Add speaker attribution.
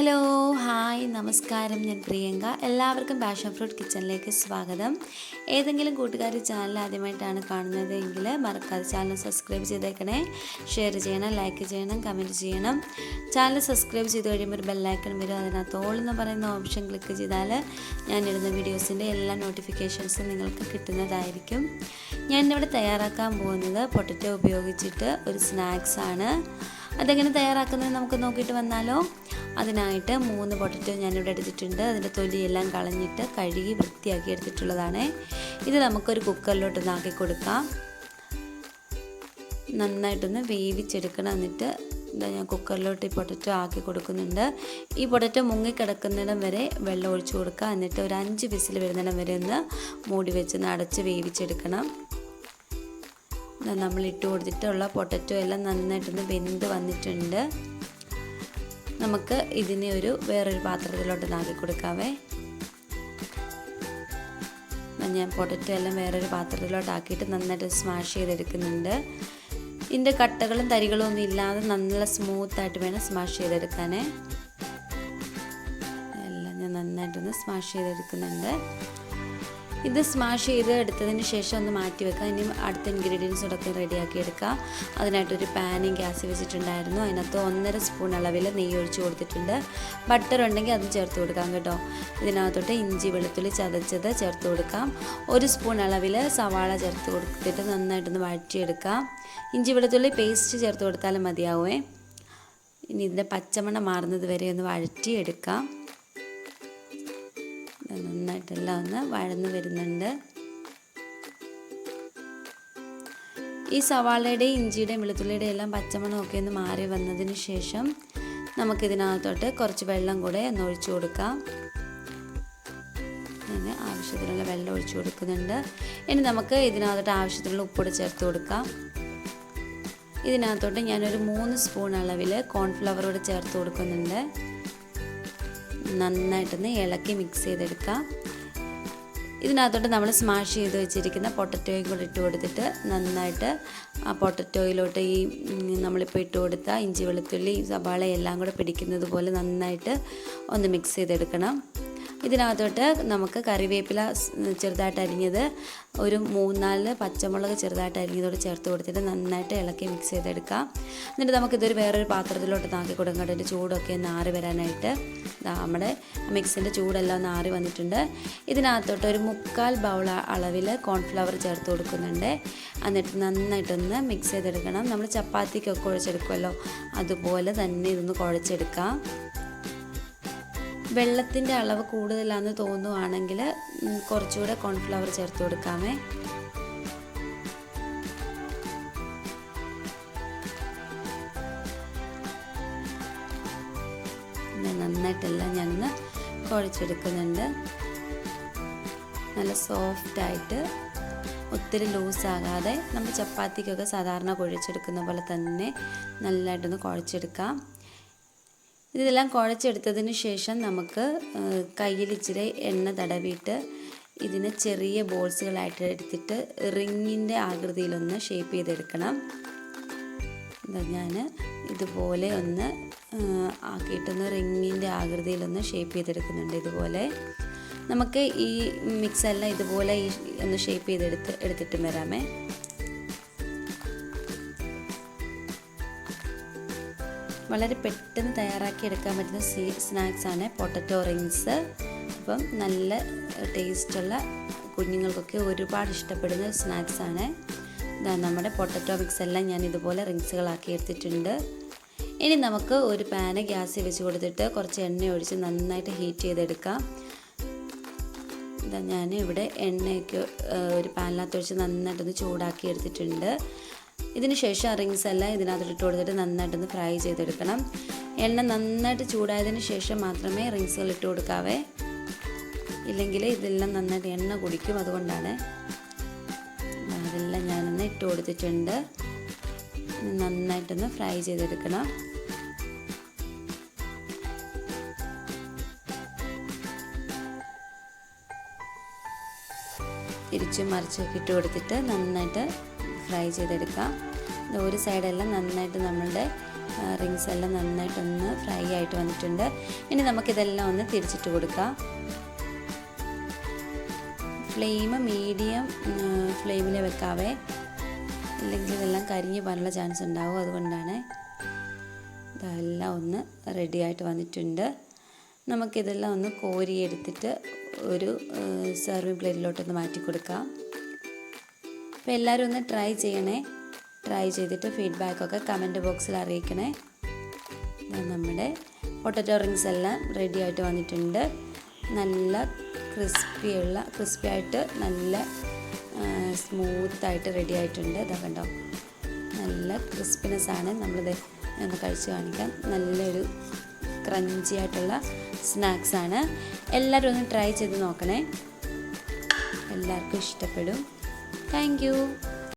Speaker 1: Hello hi നമസ്കാരം ഞാൻ പ്രിയങ്ക. എല്ലാവർക്കും പാഷൻ ഫ്രൂട്ട് കിച്ചണിലേക്ക് സ്വാഗതം. ഏതെങ്കിലും കൂട്ടുകാർ ചാനൽ ആദ്യമായിട്ടാണ് കാണുന്നത് എങ്കിൽ മറക്കാതെ ചാനൽ സബ്സ്ക്രൈബ് ചെയ്തേക്കണേ. ഷെയർ ചെയ്യണം ലൈക്ക് ചെയ്യണം കമന്റ് ചെയ്യണം. ചാനൽ സബ്സ്ക്രൈബ് ചെയ്ത് കഴിയുമ്പോൾ ഒരു ബെല്ലൈക്കൺ വരും. അതിനകത്ത് ഓൾ എന്ന് പറയുന്ന ഓപ്ഷൻ ക്ലിക്ക് ചെയ്താൽ ഞാൻ ഇടുന്ന വീഡിയോസിന്റെ എല്ലാ നോട്ടിഫിക്കേഷൻസും നിങ്ങൾക്ക് കിട്ടുന്നതായിരിക്കും. ഞാൻ ഇവിടെ തയ്യാറാക്കാൻ പോകുന്നത് പൊട്ടറ്റോ ഉപയോഗിച്ചിട്ട് ഒരു സ്നാക്സാണ് ആണ്. അതെങ്ങനെ തയ്യാറാക്കുന്നത് നമുക്ക് നോക്കിയിട്ട് വന്നാലോ? അതിനായിട്ട് മൂന്ന് പൊട്ടറ്റോ ഞാനിവിടെ എടുത്തിട്ടുണ്ട്. അതിന്റെ തൊലിയെല്ലാം കളഞ്ഞിട്ട് കഴുകി വൃത്തിയാക്കി എടുത്തിട്ടുള്ളതാണ്. ഇത് നമുക്കൊരു കുക്കറിലോട്ട് ആക്കി കൊടുക്കാം. നന്നായിട്ടൊന്ന് വേവിച്ചെടുക്കണം എന്നിട്ട് എന്താ ഞാൻ കുക്കറിലോട്ട് ഈ പൊട്ടറ്റോ ആക്കി കൊടുക്കുന്നുണ്ട്. ഈ പൊട്ടറ്റോ മുങ്ങിക്കിടക്കുന്നിടം വരെ വെള്ളം ഒഴിച്ചു കൊടുക്കുക എന്നിട്ട് ഒരു അഞ്ച് വിസിൽ വരുന്നിടം വരെ ഒന്ന് മൂടി വെച്ച് അടച്ച് വേവിച്ചെടുക്കണം. നമ്മൾ ഇട്ട് കൊടുത്തിട്ടുള്ള പൊട്ടറ്റോ എല്ലാം നന്നായിട്ടൊന്ന് വെന്ത് വന്നിട്ടുണ്ട്. നമുക്ക് ഇതിനെ ഒരു വേറൊരു പാത്രത്തിലോട്ട് നാക്കി കൊടുക്കാവേ. ഞാൻ പൊട്ടറ്റോ എല്ലാം വേറൊരു പാത്രത്തിലോട്ട് ആക്കിയിട്ട് നന്നായിട്ട് സ്മാഷ് ചെയ്തെടുക്കുന്നുണ്ട്. ഇതിന്റെ കട്ടകളും തരികളും ഒന്നും ഇല്ലാതെ നല്ല സ്മൂത്തായിട്ട് വേണം സ്മാഷ് ചെയ്തെടുക്കാനേ. എല്ലാം ഞാൻ നന്നായിട്ടൊന്ന് സ്മാഷ് ചെയ്തെടുക്കുന്നുണ്ട്. ഇത് സ്മാഷ് ചെയ്ത് എടുത്തതിന് ശേഷം ഒന്ന് മാറ്റി വെക്കുക. ഇനി അടുത്ത ഇൻഗ്രീഡിയൻസ് ഇടയ്ക്ക് റെഡിയാക്കി എടുക്കുക. അതിനായിട്ടൊരു പാനും ഗ്യാസ് വെച്ചിട്ടുണ്ടായിരുന്നു. അതിനകത്ത് ഒന്നര സ്പൂൺ അളവിൽ നെയ്യ് ഒഴിച്ച് കൊടുത്തിട്ടുണ്ട്. ബട്ടർ ഉണ്ടെങ്കിൽ അത് ചേർത്ത് കൊടുക്കാം കേട്ടോ. ഇതിനകത്തോട്ട് ഇഞ്ചി വെളുത്തുള്ളി ചതച്ചത് ചേർത്ത് കൊടുക്കാം. ഒരു സ്പൂൺ അളവിൽ സവാള ചേർത്ത് കൊടുത്തിട്ട് നന്നായിട്ടൊന്ന് വഴറ്റിയെടുക്കാം ഇഞ്ചി വെളുത്തുള്ളി പേസ്റ്റ് ചേർത്ത് കൊടുത്താലും മതിയാവുമേ ഇനി ഇതിന്റെ പച്ചമണം മാറുന്നത് വരെ ഒന്ന് വഴറ്റിയെടുക്കാം. നന്നായിട്ടെല്ലാം ഒന്ന് വഴന്ന് വരുന്നുണ്ട്. ഈ സവാളയുടെയും ഇഞ്ചിയുടെയും വെളുത്തുള്ളിയുടെയും എല്ലാം പച്ചമണമൊക്കെ ഒന്ന് മാറി വന്നതിന് ശേഷം നമുക്കിതിനകത്തോട്ട് കുറച്ച് വെള്ളം കൂടെ ഒന്ന് ഒഴിച്ചു കൊടുക്കാം. അങ്ങനെ ആവശ്യത്തിനുള്ള വെള്ളം ഒഴിച്ചു കൊടുക്കുന്നുണ്ട്. ഇനി നമുക്ക് ഇതിനകത്തോട്ട് ആവശ്യത്തിനുള്ള ഉപ്പൂടെ ചേർത്ത് കൊടുക്കാം. ഇതിനകത്തോട്ട് ഞാനൊരു മൂന്ന് സ്പൂൺ അളവിൽ കോൺഫ്ലവർ കൂടെ ചേർത്ത് കൊടുക്കുന്നുണ്ട്. നന്നായിട്ടൊന്ന് ഇളക്കി മിക്സ് ചെയ്തെടുക്കാം. ഇതിനകത്തോട്ട് നമ്മൾ സ്മാഷ് ചെയ്ത് വെച്ചിരിക്കുന്ന പൊട്ടറ്റോയും കൂടി ഇട്ട് കൊടുത്തിട്ട് നന്നായിട്ട് ആ പൊട്ടറ്റോയിലോട്ട് ഈ നമ്മളിപ്പോൾ ഇട്ട് കൊടുത്ത ഇഞ്ചി വെളുത്തുള്ളി സവാള എല്ലാം കൂടെ പിടിക്കുന്നത് പോലെ നന്നായിട്ട് ഒന്ന് മിക്സ് ചെയ്തെടുക്കണം. ഇതിനകത്തോട്ട് നമുക്ക് കറിവേപ്പില ചെറുതായിട്ട് അരിഞ്ഞത് ഒരു മൂന്നാൽ പച്ചമുളക് ചെറുതായിട്ട് അരിഞ്ഞതോട് ചേർത്ത് കൊടുത്തിട്ട് നന്നായിട്ട് ഇളക്കി മിക്സ് ചെയ്തെടുക്കാം. എന്നിട്ട് നമുക്കിതൊരു വേറൊരു പാത്രത്തിലോട്ട് താക്കി കൊടുക്കാം അതിന്റെ ചൂടൊക്കെ ഒന്ന് ആറി വരാനായിട്ട് നമ്മുടെ മിക്സിന്റെ ചൂടെല്ലാം ഒന്ന് ആറി വന്നിട്ടുണ്ട്. ഇതിനകത്തോട്ട് ഒരു മുക്കാൽ ബൗൾ അളവിൽ കോൺഫ്ലവർ ചേർത്ത് കൊടുക്കുന്നുണ്ട്. എന്നിട്ട് നന്നായിട്ടൊന്ന് മിക്സ് ചെയ്തെടുക്കണം. നമ്മൾ ചപ്പാത്തിക്കൊക്കെ കുഴച്ചെടുക്കുമല്ലോ. അതുപോലെ തന്നെ ഇതൊന്ന് കുഴച്ചെടുക്കാം. വെള്ളത്തിന്റെ അളവ് കൂടുതലാണെന്ന് തോന്നുവാണെങ്കിൽ കുറച്ചുകൂടെ കോൺഫ്ലവർ ചേർത്ത് കൊടുക്കാമേ. നന്നായിട്ടെല്ലാം ഞങ്ങൾ കുഴച്ചെടുക്കുന്നുണ്ട്. നല്ല സോഫ്റ്റായിട്ട് ഒത്തിരി ലൂസാകാതെ നമ്മൾ ചപ്പാത്തിക്കൊക്കെ സാധാരണ കുഴച്ചെടുക്കുന്ന പോലെ തന്നെ നല്ലതായിട്ടൊന്ന് കുഴച്ചെടുക്കാം. ഇതെല്ലാം കുഴച്ചെടുത്തതിന് ശേഷം നമുക്ക് കയ്യിൽ ഇച്ചിരി എണ്ണ തടവിയിട്ട് ഇതിനെ ചെറിയ ബോൾസുകളായിട്ട് എടുത്തിട്ട് റിങ്ങിന്റെ ആകൃതിയിലൊന്ന് ഷേപ്പ് ചെയ്തെടുക്കണം. ഞാൻ ഇതുപോലെ ഒന്ന് ആക്കിയിട്ടൊന്ന് റിങ്ങിന്റെ ആകൃതിയിലൊന്ന് ഷേപ്പ് ചെയ്തെടുക്കുന്നുണ്ട് ഇതുപോലെ. നമുക്ക് ഈ മിക്സ് എല്ലാം ഇതുപോലെ ഈ ഒന്ന് ഷേപ്പ് ചെയ്തെടുത്ത് എടുത്തിട്ട് വരാമേ. വളരെ പെട്ടെന്ന് തയ്യാറാക്കി എടുക്കാൻ പറ്റുന്ന സീ സ്നാക്സാണ് പൊട്ടറ്റോ റിങ്സ്. അപ്പം നല്ല ടേസ്റ്റുള്ള കുഞ്ഞുങ്ങൾക്കൊക്കെ ഒരുപാട് ഇഷ്ടപ്പെടുന്ന സ്നാക്സാണ് നമ്മുടെ പൊട്ടറ്റോ മിക്സ് എല്ലാം ഞാൻ ഇതുപോലെ റിങ്സുകളാക്കി എടുത്തിട്ടുണ്ട്. ഇനി നമുക്ക് ഒരു പാന് ഗ്യാസ് വെച്ച് കൊടുത്തിട്ട് കുറച്ച് എണ്ണ ഒഴിച്ച് നന്നായിട്ട് ഹീറ്റ് ചെയ്തെടുക്കാം. ഇതാ ഞാൻ ഇവിടെ എണ്ണയൊക്കെ ഒരു പാനിനകത്ത് ഒഴിച്ച് നന്നായിട്ടൊന്ന് ചൂടാക്കി എടുത്തിട്ടുണ്ട്. ഇതിന് ശേഷം റിങ്സ് എല്ലാം ഇതിനകത്ത് ഇട്ട് കൊടുത്തിട്ട് നന്നായിട്ടൊന്ന് ഫ്രൈ ചെയ്തെടുക്കണം. എണ്ണ നന്നായിട്ട് ചൂടായതിന് ശേഷം മാത്രമേ റിങ്സുകൾ ഇട്ട് കൊടുക്കാവേ. ഇല്ലെങ്കിൽ ഇതെല്ലാം നന്നായിട്ട് എണ്ണ കുടിക്കും അതുകൊണ്ടാണ്. അതെല്ലാം ഞാനൊന്ന് ഇട്ട് കൊടുത്തിട്ടുണ്ട്. നന്നായിട്ടൊന്ന് ഫ്രൈ ചെയ്തെടുക്കണം. തിരിച്ചും മറിച്ചൊക്കെ ഇട്ട് കൊടുത്തിട്ട് നന്നായിട്ട് ഫ്രൈ ചെയ്തെടുക്കാം. ഒരു സൈഡെല്ലാം നന്നായിട്ട് നമ്മളുടെ റിങ്സ് എല്ലാം നന്നായിട്ടൊന്ന് ഫ്രൈ ആയിട്ട് വന്നിട്ടുണ്ട്. ഇനി നമുക്കിതെല്ലാം ഒന്ന് തിരിച്ചിട്ട് കൊടുക്കാം. ഫ്ലെയിം മീഡിയം ഫ്ലെയിമിൽ വെക്കാവേ. അല്ലെങ്കിൽ ഇതെല്ലാം കരിഞ്ഞു പോകാനുള്ള ചാൻസ് ഉണ്ടാവും. അതുകൊണ്ടാണ് ഇതെല്ലാം ഒന്ന് റെഡി ആയിട്ട് വന്നിട്ടുണ്ട്. നമുക്കിതെല്ലാം ഒന്ന് കോരിയെടുത്തിട്ട് ഒരു സെർവിങ് പ്ലേറ്റിലോട്ടൊന്ന് മാറ്റി കൊടുക്കാം അപ്പോൾ എല്ലാവരും ഒന്ന് ട്രൈ ചെയ്യണേ. ട്രൈ ചെയ്തിട്ട് ഫീഡ്ബാക്കൊക്കെ കമന്റ് ബോക്സിൽ അറിയിക്കണേ. നമ്മുടെ പൊട്ടറ്റോ റിങ്സ് എല്ലാം റെഡി ആയിട്ട് വന്നിട്ടുണ്ട്. നല്ല ക്രിസ്പിയുള്ള ക്രിസ്പി ആയിട്ട് നല്ല സ്മൂത്തായിട്ട് റെഡി ആയിട്ടുണ്ട്. ഇതാ കണ്ടോ? നല്ല ക്രിസ്പിനെസ് ആണ് നമ്മളിത് ഒന്ന് കഴിച്ച് കാണിക്കാം. നല്ലൊരു ക്രഞ്ചി ആയിട്ടുള്ള സ്നാക്സ് ആണ് എല്ലാവരും ഒന്ന് ട്രൈ ചെയ്ത് നോക്കണേ. എല്ലാവർക്കും ഇഷ്ടപ്പെടും. താങ്ക്